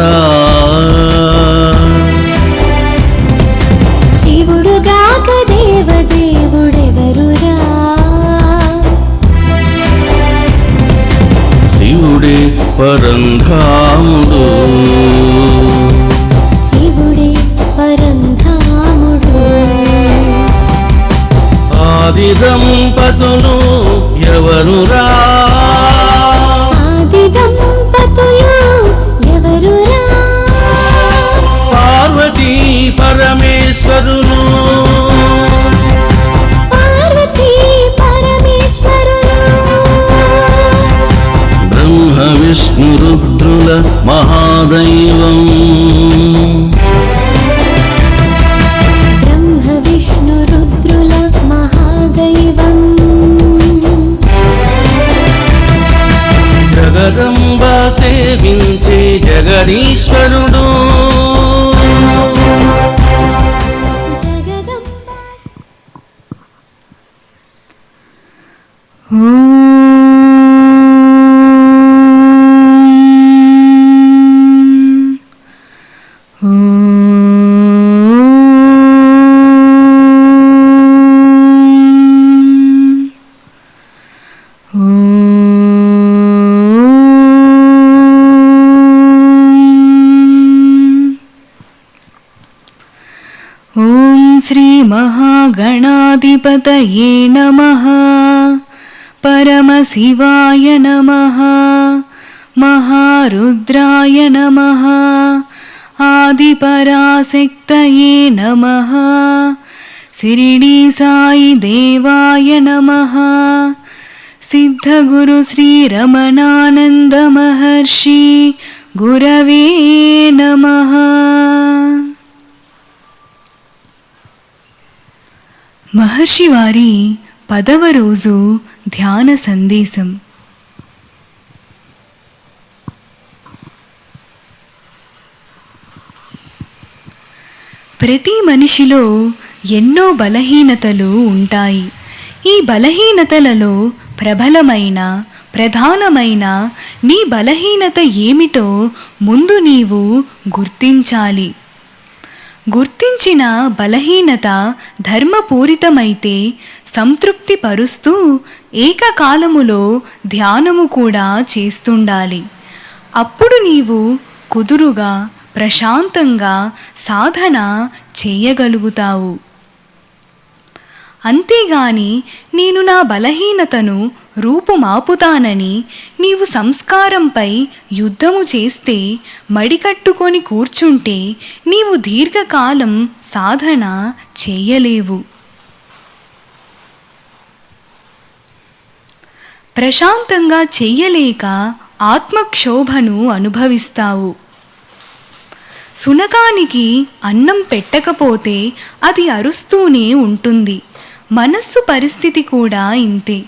దేవదేవుడెవరురా శివుడుగాక దేవదేవుడెవరురా? శివుడే పరంధాముడు. శివుడే పరంధాముడు. ఆది దంపతులు ఎవరురా? ఆది దంపతులు ఎవరురా? మహాదైవం. బ్రహ్మ విష్ణు రుద్రుల మహాదైవం. జగదంబ సేవించే జగదీశ్వరుడు. श्रीमहागणाधिपतये नमः। परमशिवाय नमः। महारुद्राय नमः। आदिपराशक्तये नमः। शिरिडीसायि देवाय नमः। सिद्धगुरुश्रीरमणानन्दमहर्षि गुरवे नमः మహర్షి వారి పదవ రోజు ధ్యాన సందేశం. ప్రతి మనిషిలో ఎన్నో బలహీనతలు ఉంటాయి. ఈ బలహీనతలలో ప్రబలమైన ప్రధానమైన నీ బలహీనత ఏమిటో ముందు నీవు గుర్తించాలి. గుర్తించిన బలహీనత ధర్మపూరితమైతే సంతృప్తి పరుస్తూ ఏకకాలములో ధ్యానము కూడా చేస్తుండాలి. అప్పుడు నీవు కుదురుగా ప్రశాంతంగా సాధన చేయగలుగుతావు. అంతేగాని నేను నా బలహీనతను రూపుమాపుతానని నీవు సంస్కారంపై యుద్ధము చేస్తే మడికట్టుకొని కూర్చుంటే నీవు దీర్ఘకాలం సాధన చేయలేవు. ప్రశాంతంగా చెయ్యలేక ఆత్మక్షోభను అనుభవిస్తావు. సునకానికి అన్నం పెట్టకపోతే అది అరుస్తూనే ఉంటుంది. మనస్సు పరిస్థితి కూడా ఇంతే.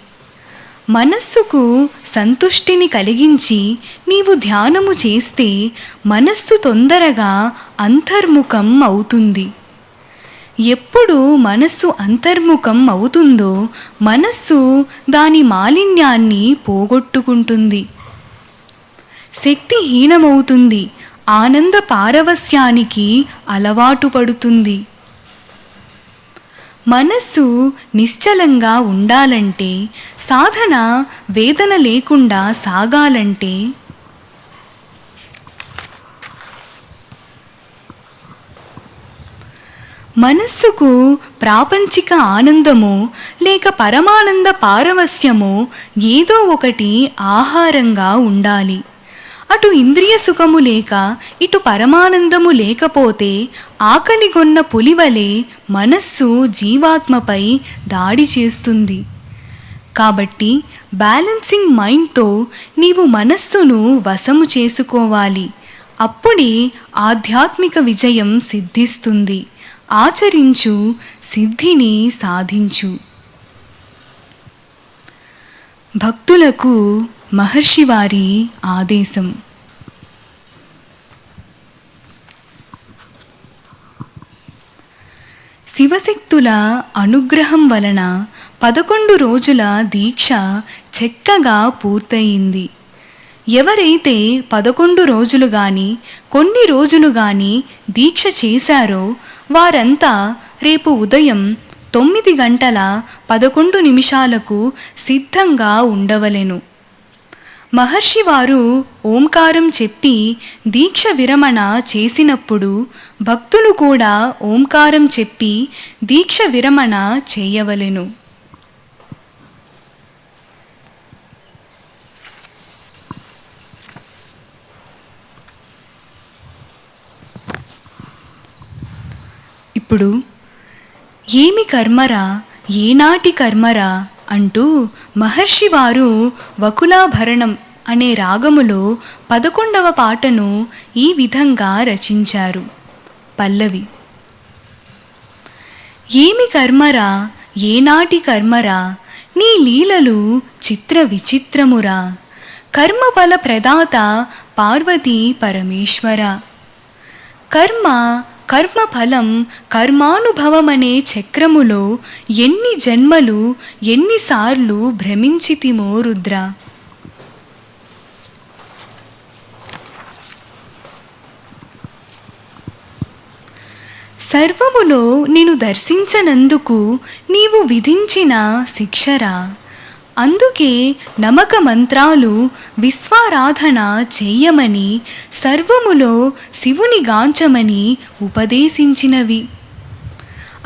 మనస్సుకు సంతుష్టిని కలిగించి నీవు ధ్యానము చేస్తే మనస్సు తొందరగా అంతర్ముఖం అవుతుంది. ఎప్పుడు మనస్సు అంతర్ముఖం అవుతుందో మనస్సు దాని మాలిన్యాన్ని పోగొట్టుకుంటుంది. శక్తిహీనమవుతుంది ఆనంద పారవస్యానికి అలవాటు పడుతుంది. మనస్సు నిశ్చలంగా ఉండాలంటే సాధన వేదన లేకుండా సాగాలంటే? మనస్సుకు ప్రాపంచిక ఆనందమో లేక పరమానంద పారవస్యమో ఏదో ఒకటి ఆహారంగా ఉండాలి. అటు ఇంద్రియ సుఖము లేక ఇటు పరమానందము లేకపోతే ఆకలిగొన్న పులివలే మనస్సు జీవాత్మపై దాడి చేస్తుంది. కాబట్టి బ్యాలెన్సింగ్ మైండ్తో నీవు మనస్సును వశము చేసుకోవాలి. అప్పుడే ఆధ్యాత్మిక విజయం సిద్ధిస్తుంది. ఆచరించు సిద్ధిని సాధించు. భక్తులకు మహర్షి వారి ఆదేశం. శివశక్తుల అనుగ్రహం వలన పదకొండు రోజుల దీక్ష చక్కగా పూర్తయింది. ఎవరైతే పదకొండు రోజులు గాని కొన్ని రోజులు గాని దీక్ష చేశారో వారంతా రేపు ఉదయం తొమ్మిది గంటల పదకొండు నిమిషాలకు సిద్ధంగా ఉండవలెను. మహర్షి వారు ఓంకారం చెప్పి దీక్ష విరమణ చేసినప్పుడు భక్తులు కూడా ఓంకారం చెప్పి దీక్ష విరమణ చేయవలెను. ఇప్పుడు ఏమి కర్మరా? ఏనాటి కర్మరా? అంటూ మహర్షి వారు వకులాభరణం అనే రాగములో పదకొండవ పాటను ఈ విధంగా రచించారు. పల్లవి ఏమి కర్మరా? ఏనాటి కర్మరా? నీ లీలలు చిత్ర విచిత్రమురా. కర్మఫల ప్రదాత పార్వతీ పరమేశ్వర. కర్మ కర్మఫలం కర్మానుభవమనే చక్రములో ఎన్ని జన్మలు ఎన్నిసార్లు భ్రమించితిమో రుద్ర. సర్వములో నేను దర్శించనందుకు నీవు విధించిన శిక్షరా. అందుకే నమక మంత్రాలు విశ్వారాధన చెయ్యమని సర్వములో శివుని గాంచమని ఉపదేశించినవి.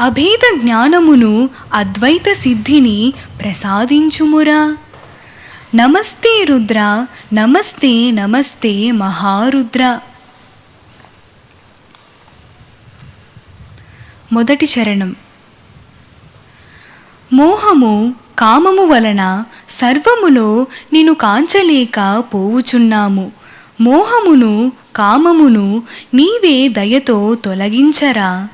అభేద జ్ఞానమును అద్వైత సిద్ధిని ప్రసాదించుమురా. నమస్తే రుద్ర నమస్తే నమస్తే మహారుద్ర. మొదటి చరణం. మోహము కామము వలన సర్వములో నిన్ను కాంచలేక పోవుచున్నాము. మోహమును కామమును నీవే దయతో తొలగించరా.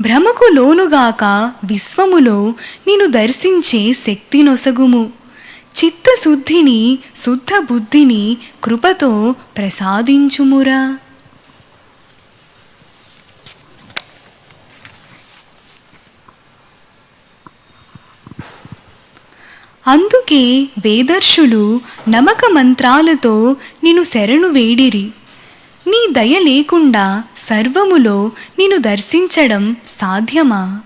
భ్రమకు లోనుగాక విశ్వములో నిన్ను దర్శించే శక్తి నొసగుము. చిత్తశుద్ధిని శుద్ధ బుద్ధిని కృపతో ప్రసాదించుమురా. అందుకే వేదర్షులు నమక మంత్రాలతో నిను శరణు వేడిరి. నీ దయ లేకుండా సర్వములో నిను దర్శించడం సాధ్యమా?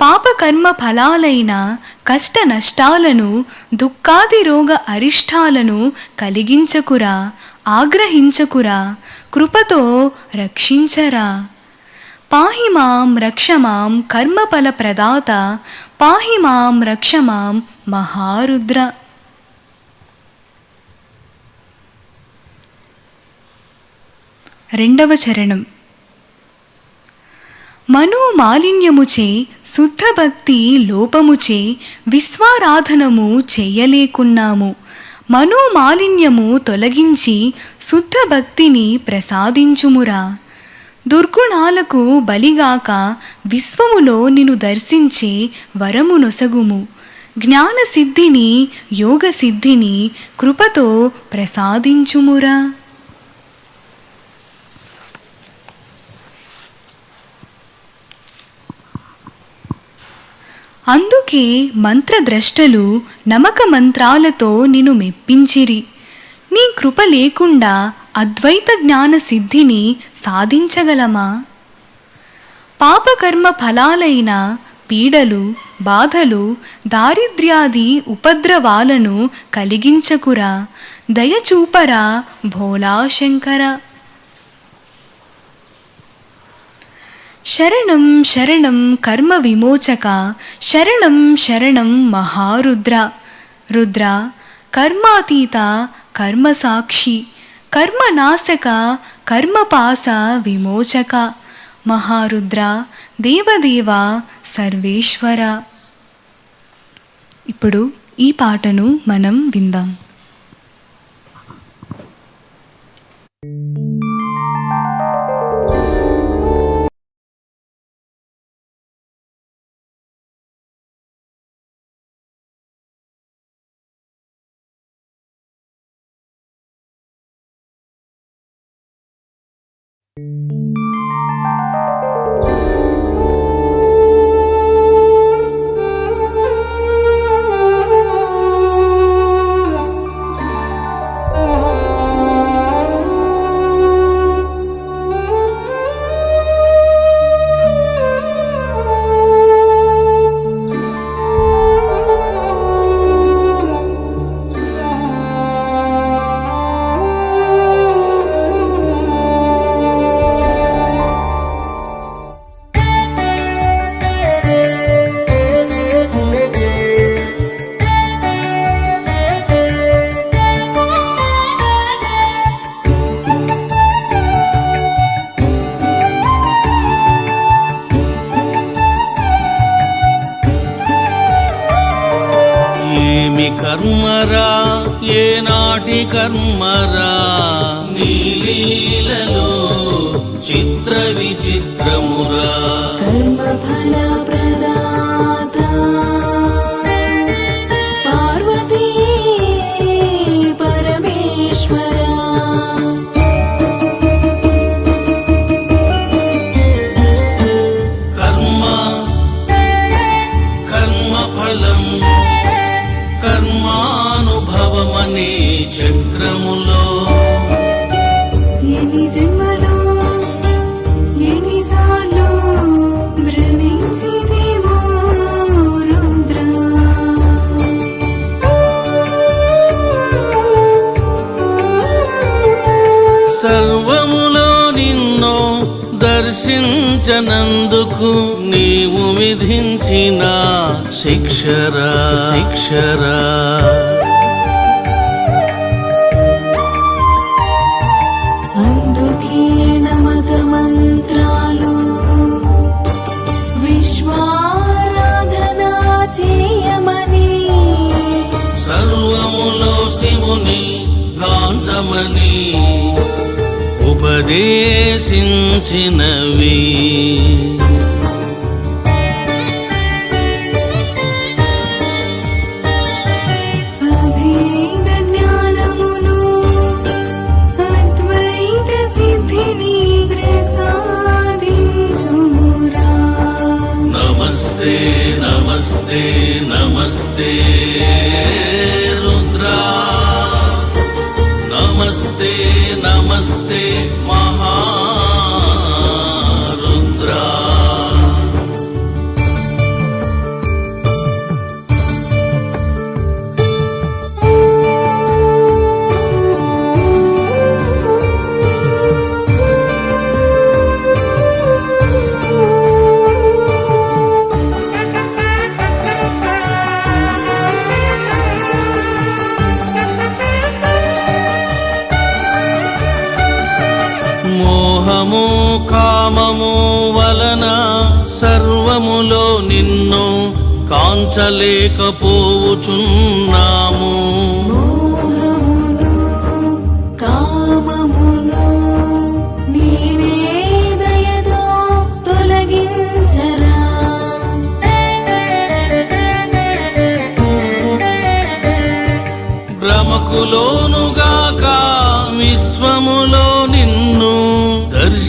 పాపకర్మ ఫలాలైన కష్ట నష్టాలను దుఃఖాది రోగ అరిష్టాలను కలిగించకురా ఆగ్రహించకురా కృపతో రక్షించరా. పాహి మాం రక్షమాం కర్మఫల ప్రదాత పాహి మాం రక్షమాం మహారుద్ర. రెండవ చరణం. మనోమాలిన్యముచే శుద్ధ భక్తి లోపముచే విశ్వారాధనము చెయ్యలేకున్నాము మనోమాలిన్యము తొలగించి శుద్ధ భక్తిని ప్రసాదించుమురా. దుర్గుణాలకు బలిగాక విశ్వములో నిన్ను దర్శించే వరము నొసగుము. జ్ఞాన సిద్ధిని యోగ సిద్ధిని కృపతో ప్రసాదించుమురా. అందుకే మంత్రద్రష్టలు నమక మంత్రాలతో నిన్ను మెప్పించిరి. నీ కృప లేకుండా అద్వైత జ్ఞాన సిద్ధిని సాధించగలమా? పాపకర్మ ఫలాలైన పీడలు బాధలు దారిద్ర్యాది ఉపద్రవాలను కలిగించకురా. దయచూపరా భోలాశంకర శరణం శరణం కర్మ విమోచక శరణం శరణం మహారుద్ర. రుద్ర కర్మాతీత కర్మసాక్షి కర్మనాశక కర్మపాస విమోచక. మహారుద్ర దేవదేవ సర్వేశ్వర. ఇప్పుడు ఈ పాటను మనం విందాం. కర్మరా ఏనాటి కర్మరా? నీలీలలో చిత్ర విచిత్రమురా. చక్రములో ఎన్ని జన్మలు ఎన్నిసార్లు భ్రమించిదేమో రుద్ర. సర్వములో నిన్నో దర్శించనందుకు నీవు విధించిన శిక్షరా శిక్షరా. ప్రసాదించుమురా. నమస్తే నమస్తే నమస్తే రుద్రా. కామము వలన సర్వములో నిన్ను కాంచలేకపోవుచున్నాము. మోహమును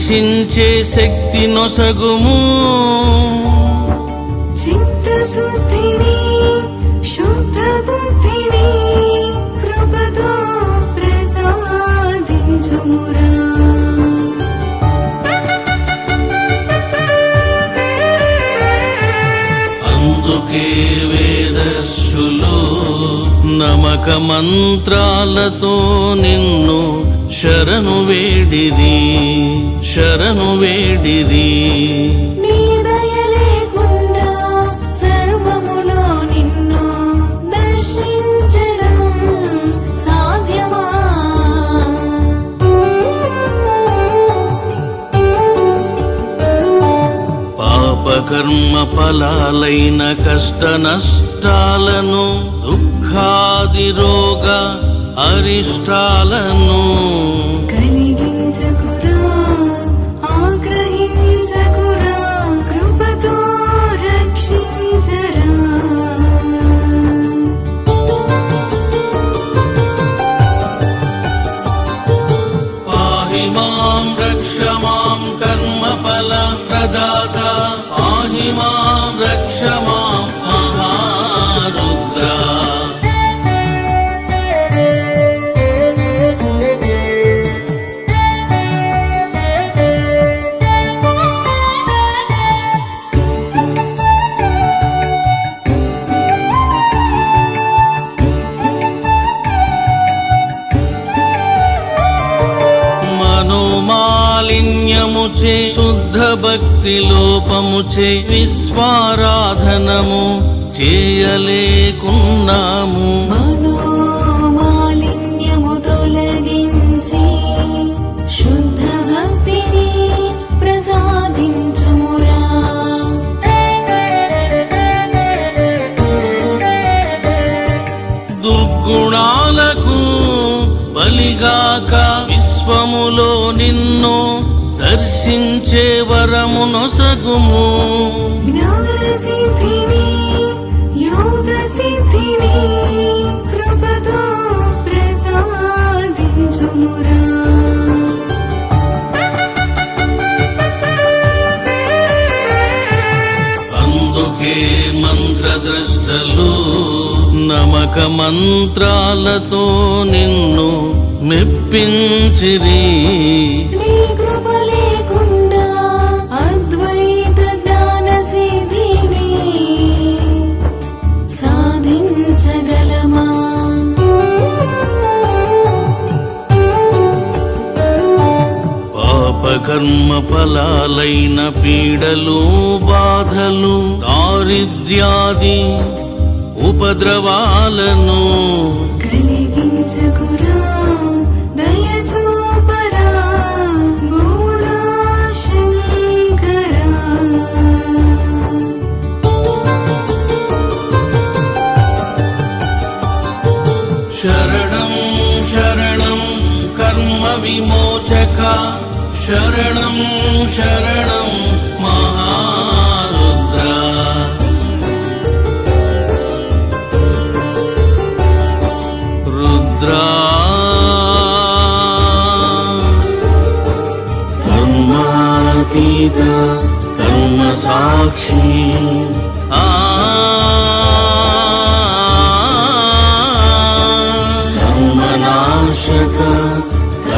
దర్శించే శక్తి నొసగుము. చిత్తశుద్ధిని శుద్ధ బుద్ధిని కృపతో ప్రసాదించుమురా. అందుకే వేదస్సులు నమక మంత్రాలతో నిన్ను శరణు వేడిరి శరణు వేడిరి. పాపకర్మ ఫలాలైన కష్ట నష్టాలను దుఃఖాది రోగ అరిష్టాలను కలిగించకురా ఆగ్రహించకురా కృపతో రక్షించరా. పాహి మాం రక్ష మాం కర్మ ఫల ప్రదాత. భక్తి లోపముచే విశ్వారాధనము చేయలేకున్నాము. దర్శించే వరమునొసగుము జ్ఞాన సిద్ధిని యోగ సిద్ధిని కృపతో ప్రసాదించుమురా. అందుకే మంత్రద్రష్టలు నమక మంత్రాలతో నిన్ను మెప్పించిరి. కర్మ ఫలాలైన పీడలు బాధలు దారిద్ర్యాది ఉపద్రవాలను శరణం శరణం మహారుద్ర రుద్రా కర్మాతీత కర్మ సాక్షి ఆ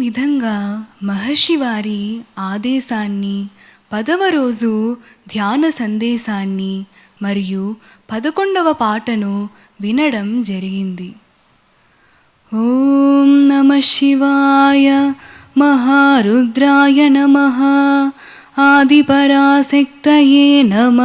విధంగా మహర్షి వారి ఆదేశాన్ని పదవ రోజు ధ్యాన సందేశాన్ని మరియు పదకొండవ పాటను వినడం జరిగింది. ఓం నమ శివాయ మహారుద్రాయ నమ. ఆదిపరాశక్తయే నమ.